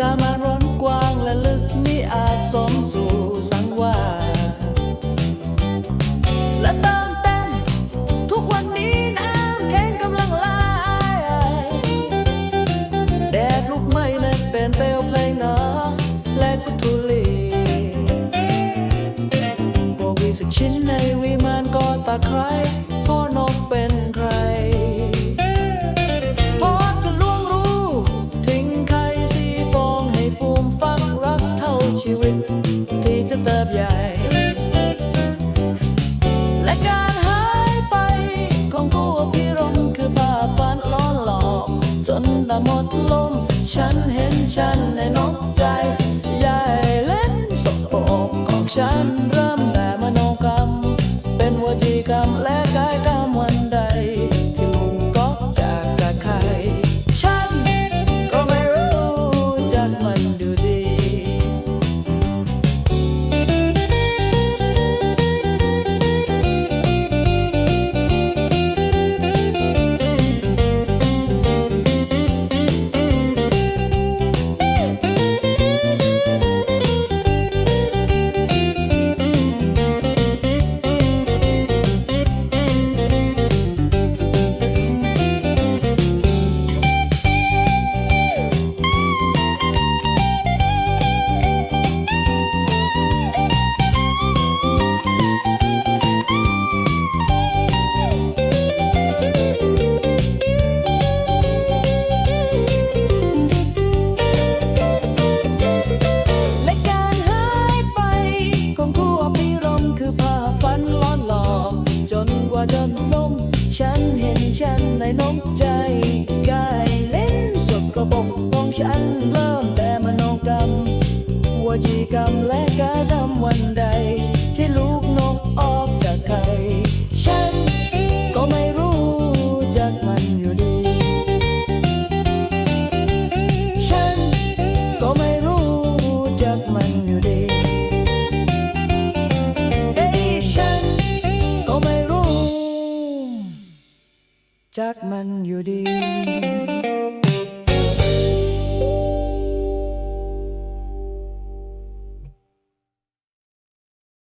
การมาร้อนกว้างและลึกมิอาจสมสู่สังวาและเติมเต็มทุกวันนี้น้ำแข็งกำลังลายแดดลุกไหม้นั้นเป็นเปลวเพลงหนอและกุทุลีบกีสักชิ้นในวิมานก็ตาใคร เติบใหญ่ และการหายไปของผู้พิรมคือภาพฝันล้อหลอกจนละหมดลม ฉันเห็นฉันในน้อง ฉันในนกใจกายเล่นสกปรกของฉันเริ่มแต่มโนกรรมวจีกรรมและ จากมันอยู่ดี